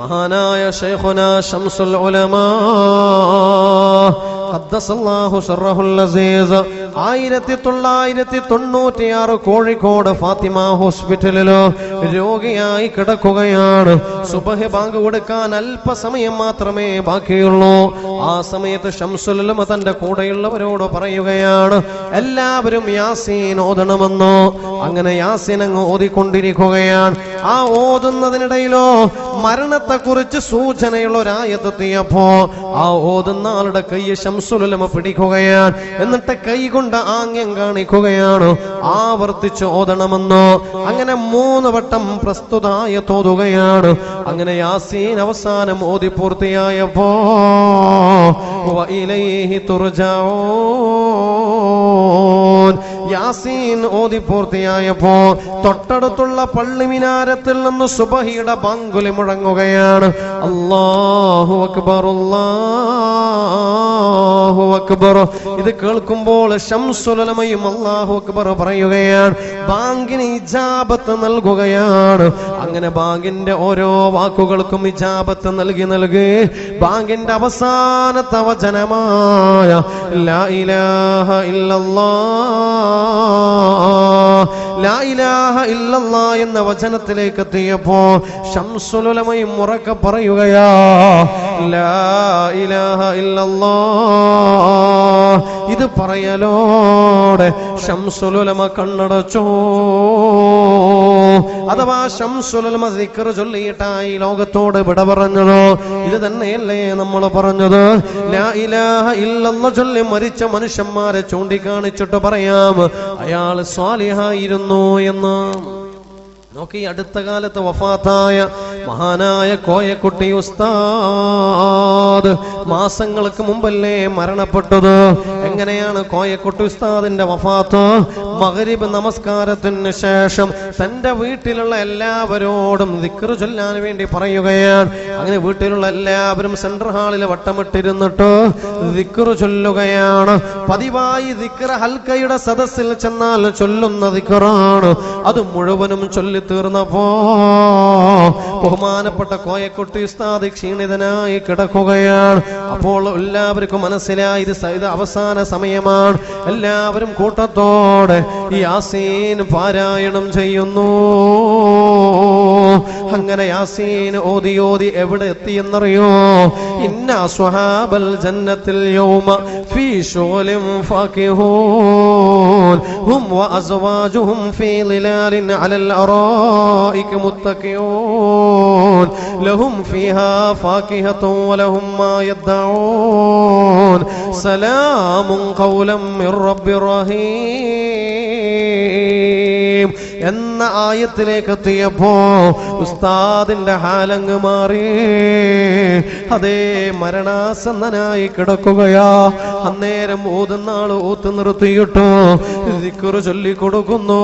മഹാനായ ഷൈഖുന ഷംസുൽ ഉലമാ ഖദ്ദസല്ലാഹു ശർറഹുൽ അസീസ് ആയിരത്തി തൊള്ളായിരത്തി തൊണ്ണൂറ്റിയാറ് കോഴിക്കോട് ഫാത്തിമ ഹോസ്പിറ്റലിലോ രോഗിയായി കിടക്കുകയാണ്. സുബഹി ബാങ്ക് കൊടുക്കാൻ അല്പസമയം മാത്രമേ ബാക്കിയുള്ളൂ. ആ സമയത്ത് ഷംസുലും തന്റെ കൂടെയുള്ളവരോട് പറയുകയാണ് എല്ലാവരും യാസീൻ ഓതണമെന്നോ. അങ്ങനെ യാസീൻ അങ്ങ് ഓതിക്കൊണ്ടിരിക്കുകയാണ്. ആ ഓതുന്നതിനിടയിലോ മരണത്തെ കുറിച്ച് സൂചനയുള്ള ഒരായത്തെത്തിയപ്പോ ആ ഓതുന്ന ആളുടെ കൈ ശംസുലമ പിടിക്കുകയാണ്. എന്നിട്ട് കൈ കൊണ്ട് ആംഗ്യം കാണിക്കുകയാണ്. ആവർത്തിച്ച് ഓതണമെന്നോ അങ്ങനെ മൂന്ന് വട്ടം പ്രസ്തുതായ തോതുകയാണ്. അങ്ങനെ യാസീൻ അവസാനം ഓതി പൂർത്തിയായപ്പോ യാസീൻ ഓതി പൂർത്തിയായപ്പോ തൊട്ടടുത്തുള്ള പള്ളി മിനാരത്തിൽ നിന്ന് സുബഹിയുടെ ബാങ്കുലി മുഴങ്ങുകയാണ്. അള്ളാഹു അക്ബർ അക്ബർ ഇത് കേൾക്കുമ്പോൾ ശംസുലമയും അല്ലാഹു അക്ബർ പറയുകയാണ്. ബാങ്കിന് ഇജാബത്ത് നൽകുകയാണ്. അങ്ങനെ ബാങ്കിന്റെ ഓരോ വാക്കുകൾക്കും ഇജാബത്ത് നൽകി നൽകി ബാങ്കിന്റെ അവസാനത്തെ വചനമായ ലാ ഇലാഹ ഇല്ലല്ലാ എന്ന വചനത്തിലേക്ക് എത്തിയപ്പോ ശംസുലമയും ഉറക്കെ പറയുകയാ ലാ ഇലാഹ ഇല്ലല്ലാ ഇത് പറയലോടെ ശംസുലുലമ കണ്ണടച്ചോ? അഥവാ ശംസുലുലമ സിക്കർ ചൊല്ലിയിട്ടായി ലോകത്തോട് വിട പറഞ്ഞതോ? ഇത് തന്നെയല്ലേ നമ്മൾ പറഞ്ഞത്? ഇല്ലെന്ന് ചൊല്ലി മരിച്ച മനുഷ്യന്മാരെ ചൂണ്ടിക്കാണിച്ചിട്ട് പറയാം അയാൾ സ്വാലിഹായിരുന്നു എന്ന്. നോക്കി അടുത്ത കാലത്ത് വഫാത്തായ മഹാനായ കോയക്കുട്ടി ഉസ്താദ് മാസങ്ങൾക്ക് മുമ്പല്ലേ മരണപ്പെട്ടത്? എങ്ങനെയാണ് കോയക്കുട്ടി ഉസ്താദിന്റെ വഫാത്ത്? മകരിബ് നമസ്കാരത്തിന് ശേഷം തന്റെ വീട്ടിലുള്ള എല്ലാവരോടും ദിക്റ് ചൊല്ലാൻ വേണ്ടി പറയുകയാണ്. അങ്ങനെ വീട്ടിലുള്ള എല്ലാവരും സെൻട്രൽ ഹാളിൽ വട്ടമിട്ടിരുന്നിട്ട് ദിക്റ് ചൊല്ലുകയാണ്. പതിവായി ദിക്റ് ഹൽക്കയുടെ സദസ്സിൽ ചെന്നാൽ ചൊല്ലുന്ന ദിക്റാണ്. അത് മുഴുവനും ചൊല്ലി തീർന്നപ്പോ ബഹുമാനപ്പെട്ട കോയക്കുട്ടി ഉസ്താദ് ക്ഷീണിതനായി കിടക്കുകയാണ്. അപ്പോൾ എല്ലാവർക്കും മനസ്സിലായി ഇത് അവസാന സമയമാണ്. എല്ലാവരും കൂട്ടത്തോടെ യാസീൻ പാരായണം ചെയ്യുന്നു. അങ്ങനെ യാസീൻ ഓതി ഓതി എവിടെ എത്തിയെന്നറിയോ ഇന്ന സ്വഹാബൽ ജന്നത്തിൽ യൗമ ഫീ ശുഗലിൻ ഫാകിഹൂൻ ഹും വഅസ്വാജുഹും ഫീ ളിലാലിൻ അലൽ അറായിക മുത്തഖിയൂൻ ലഹും ഫീഹാ ഫാകിഹത്തുൻ വലഹും മാ യദ്ദഊൻ സലാമുൻ ഖൗലൻ മിർ റബ്ബിർ റഹീം എന്ന ആയത്തിലേക്ക് എത്തിയപ്പോ ഉസ്താദിന്റെ ഹാലങ്ങ് മാറി. അതേ മരണാസന്നനായി കിടക്കുകയാ. അന്നേരം ഊതുന്നാൾ ഊത്ത് നിർത്തിയിട്ടു. ദിക്കുറ് ചൊല്ലിക്കൊടുക്കുന്നു.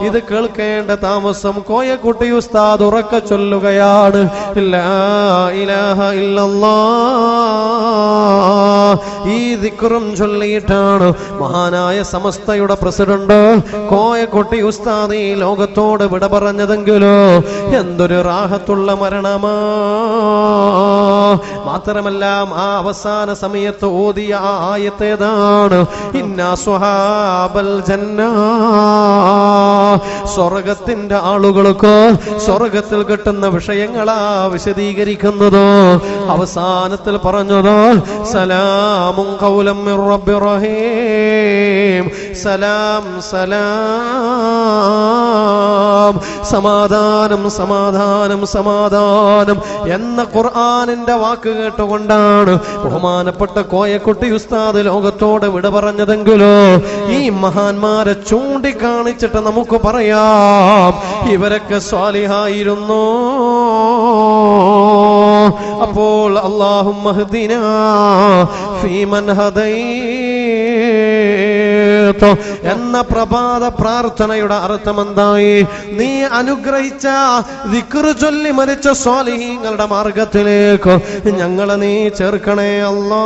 ഇത് കേൾക്കേണ്ട താമസം കോയക്കുട്ടി ഉസ്താദ് ഉറക്ക ചൊല്ലുകയാണ്. ലാ ഇലാഹ ഇല്ലല്ലാ. ഈ ദിക്റും ചൊല്ലിയിട്ടാണ് മഹാനായ സമസ്തയുടെ പ്രസിഡന്റ് കോയക്കുട്ടി ഉസ്താദ് ഈ ലോകത്തോട് വിട പറഞ്ഞതെങ്കിലോ എന്തൊരു റാഹത്തുള്ള മരണമാ മാത്രമല്ല ആ അവസാന സമയത്ത് ഓതിയ ആ ആയത്തേതാണ്. ജന്ന. സ്വർഗത്തിന്റെ ആളുകൾക്ക് സ്വർഗത്തിൽ കിട്ടുന്ന വിഷയങ്ങളാ വിശദീകരിക്കുന്നത്? അവസാനത്തിൽ പറഞ്ഞത് സലാമും കൗലം സലാം സലാം. സലാം സമാധാനം സമാധാനം സമാധാനം എന്ന ഖുർആാനിന്റെ വാക്ക് കേട്ടുകൊണ്ടാണ് ബഹുമാനപ്പെട്ട കോയക്കുട്ടി ഉസ്താദ് ലോകത്തോട് വിട പറഞ്ഞതെങ്കിലോ ഈ മഹാന്മാരെ ചൂണ്ടിക്കാണിച്ചിട്ട് നമുക്ക് പറയാം ഇവരൊക്കെ സ്വാലിഹായിരുന്നു. അപ്പോൾ അള്ളാഹും ഫീമൻ ഹദൈ എന്ന പ്രഭാത പ്രാർത്ഥനയുടെ അർത്ഥം എന്തായി നീ അനുഗ്രഹിച്ച വിക്രു ചൊല്ലി മരിച്ച സ്വാലിഹീങ്ങളുടെ മാർഗത്തിലേക്ക് ഞങ്ങളെ നീ ചേർക്കണേ അല്ലാ.